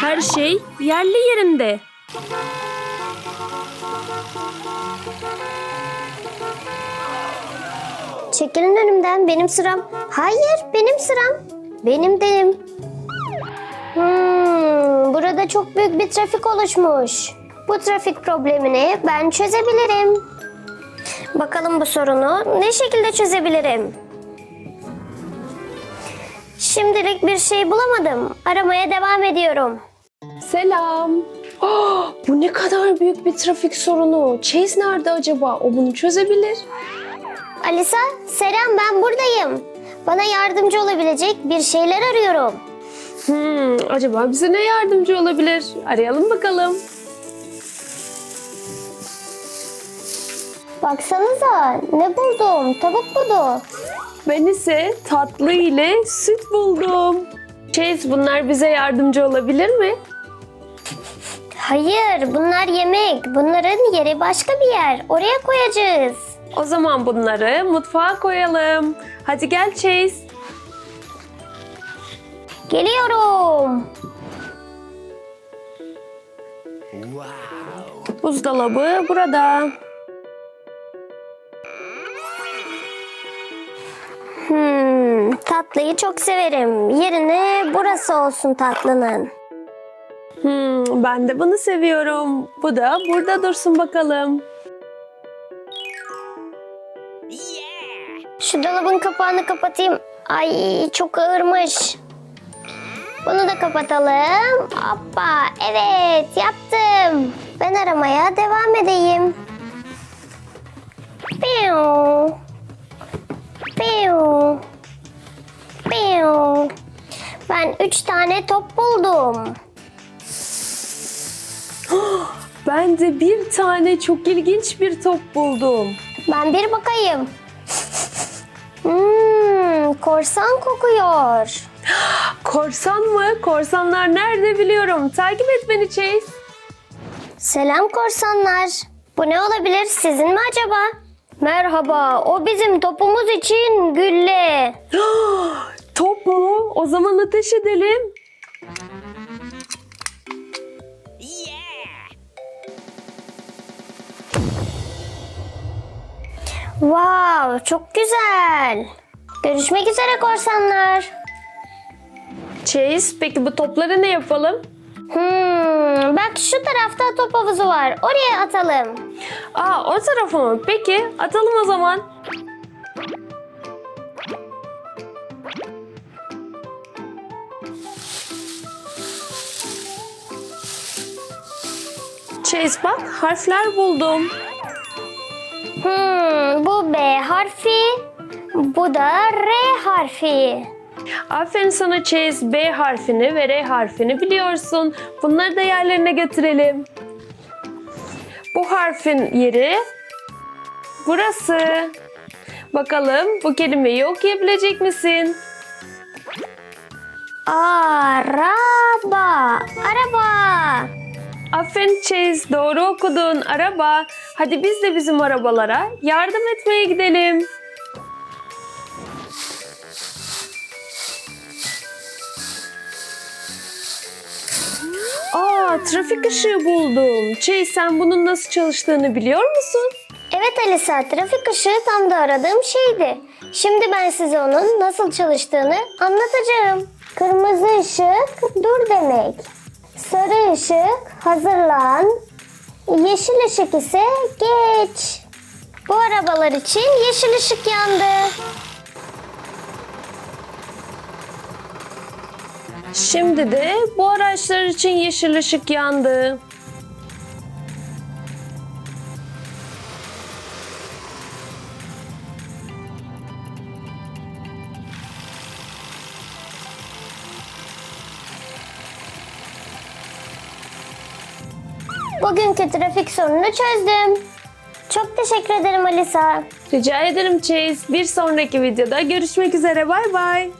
Her şey yerli yerinde. Çekilin önümden benim sıram. Hayır benim sıram. Benim dedim. Hmm, burada çok büyük bir trafik oluşmuş. Bu trafik problemini ben çözebilirim. Bakalım bu sorunu ne şekilde çözebilirim? Şimdilik bir şey bulamadım. Aramaya devam ediyorum. Selam. Ah, bu ne kadar büyük bir trafik sorunu. Chase nerede acaba? O bunu çözebilir. Alisa, selam ben buradayım. Bana yardımcı olabilecek bir şeyler arıyorum. Hmm, acaba bize ne yardımcı olabilir? Arayalım bakalım. Baksanıza ne buldum? Tavuk budu. Ben ise tatlı ile süt buldum. Chase bunlar bize yardımcı olabilir mi? Hayır, bunlar yemek. Bunların yeri başka bir yer. Oraya koyacağız. O zaman bunları mutfağa koyalım. Hadi gel Chase. Geliyorum. Buzdolabı burada. Hmm, tatlıyı çok severim. Yerine burası olsun tatlının. Hmm, ben de bunu seviyorum. Bu da burada dursun bakalım. Şu dolabın kapağını kapatayım. Ay çok ağırmış. Bunu da kapatalım. Hoppa evet yaptım. Ben aramaya devam edeyim. Piu. Piu. Piu. Ben üç tane top buldum. Ben de bir tane çok ilginç bir top buldum. Ben bir bakayım. Hmm, korsan kokuyor. Korsan mı? Korsanlar nerede biliyorum. Takip et beni Chase. Selam korsanlar. Bu ne olabilir sizin mi acaba? Merhaba, o bizim topumuz için gülle. Top mu? O zaman ateş edelim. Wow, çok güzel. Görüşmek üzere korsanlar. Chase peki bu topları ne yapalım? Hmm, bak şu tarafta top havuzu var. Oraya atalım. Aa o tarafa mı? Peki atalım o zaman. Chase bak harfler buldum. Hmm, bu B harfi, bu da R harfi. Aferin sana Chase B harfini ve R harfini biliyorsun. Bunları da yerlerine götürelim. Bu harfin yeri burası. Bakalım bu kelimeyi okuyabilecek misin? Araba, araba. Aferin Chase doğru okudun araba. Hadi biz de bizim arabalara yardım etmeye gidelim. Trafik ışığı buldum. Chase sen bunun nasıl çalıştığını biliyor musun? Evet Alisa, trafik ışığı tam da aradığım şeydi. Şimdi ben size onun nasıl çalıştığını anlatacağım. Kırmızı ışık dur demek. Sarı ışık hazırlan. Yeşil ışık ise geç. Bu arabalar için yeşil ışık yandı. Şimdi de bu araçlar için yeşil ışık yandı. Bugünkü trafik sorununu çözdüm. Çok teşekkür ederim Alisa. Rica ederim Chase. Bir sonraki videoda görüşmek üzere. Bay bay.